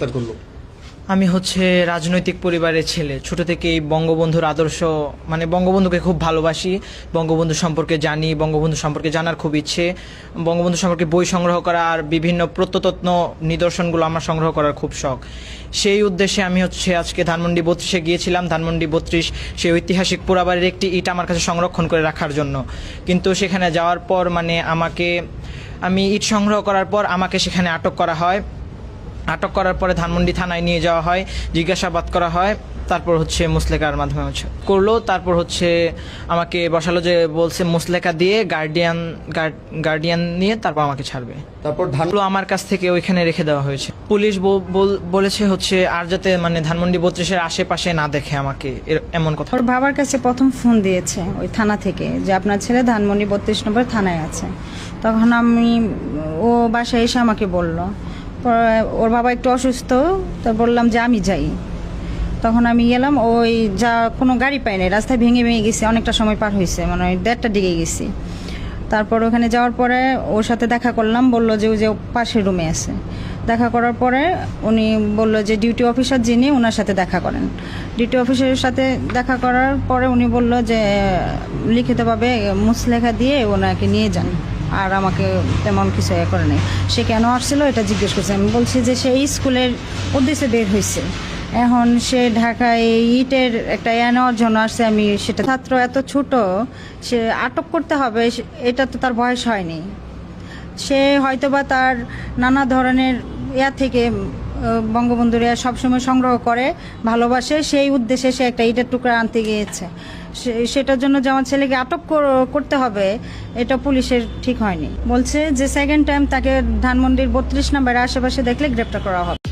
করল। আমি হচ্ছে রাজনৈতিক পরিবারের ছেলে। ছোট থেকেই বঙ্গবন্ধুর আদর্শ মানে বঙ্গবন্ধুকে খুব ভালোবাসি। বঙ্গবন্ধু সম্পর্কে জানি, বঙ্গবন্ধু সম্পর্কে জানার খুব ইচ্ছে। বঙ্গবন্ধু সম্পর্কে বই সংগ্রহ করা আর বিভিন্ন প্রত্নতত্ন নিদর্শনগুলো আমার সংগ্রহ করার খুব শখ। সেই উদ্দেশ্যে আমি হচ্ছে আজকে ধানমন্ডি বত্রিশে গিয়েছিলাম। ধানমন্ডি বত্রিশ সেই ঐতিহাসিক পুরাবাড়ির একটি ইট আমার কাছে সংরক্ষণ করে রাখার জন্য। কিন্তু সেখানে যাওয়ার পর মানে আমাকে, আমি ইট সংগ্রহ করার পর আমাকে সেখানে আটক করা হয়। আটক করার পরে ধানমন্ডি থানায় নিয়ে যাওয়া হয় জিজ্ঞাসাবাদ করা হয় তারপর হচ্ছে মুসলেকার মাধ্যমে হচ্ছে করল তারপর হচ্ছে আমাকে বসালো যে বলছে মুসলেকা দিয়ে গার্ডিয়ান গার্ডিয়ান নিয়ে তারপর আমাকে ছাড়বে। তারপর ধান ধানগুলো আমার কাছ থেকে ওইখানে রেখে দেওয়া হয়েছে। পুলিশ বল- বল- বলেছে হচ্ছে আর যাতে মানে ধানমন্ডি বত্রিশের আশেপাশে না দেখে আমাকে এর- এমন কথা। ওর বাবার কাছে প্রথম ফোন দিয়েছে ওই থানা থেকে যে আপনার ছেলে ধানমন্ডি বত্রিশ নম্বর থানায় আছে। তখন আমি ও বাসায় এসে আমাকে বলল ওর বাবা একটু অসুস্থ, তো বললাম যে আমি যাই। তখন আমি গেলাম, ওই যা কোনো গাড়ি পাই নাই, রাস্তায় ভেঙে ভেঙে গেছি, অনেকটা সময় পার হয়েছে মানে ওই দেড়টার দিকে গেছি। তারপর ওখানে যাওয়ার পরে ওর সাথে দেখা করলাম, বলল যে ওই যে পাশের রুমে আছে। দেখা করার পরে উনি বলল যে ডিউটি অফিসার যিনি ওনার সাথে দেখা করেন। ডিউটি অফিসারের সাথে দেখা করার পরে উনি বলল যে, লিখিতভাবে মুসলেখা দিয়ে ওনাকে নিয়ে যান। আর আমাকে তেমন কিছু এ করে নেই। সে কেন আসছিল এটা জিজ্ঞেস করছে। আমি বলছি যে সে স্কুলের উদ্দেশ্যে বের হয়েছে। এখন সে ঢাকায় ইটের একটা ইয়ে নেওয়ার জন্য আসছে। আমি সেটা ছাত্র এত ছোট, সে আটক করতে হবে এটা তো তার বয়স হয়নি। সে হয়তোবা তার নানা ধরনের ইয়া থেকে বঙ্গবন্ধুর সবসময় সংগ্রহ করে, ভালোবাসে। সেই উদ্দেশ্যে সে একটা ইটের টুকরা আনতে গিয়েছে। সেটার জন্য যে আমার ছেলেকে আটক কর- করতে হবে, এটা পুলিশের ঠিক হয়নি। বলছে যে সেকেন্ড টাইম তাকে ধানমন্ডির বত্রিশ নাম্বারের আশেপাশে দেখলে গ্রেপ্তার করা হবে।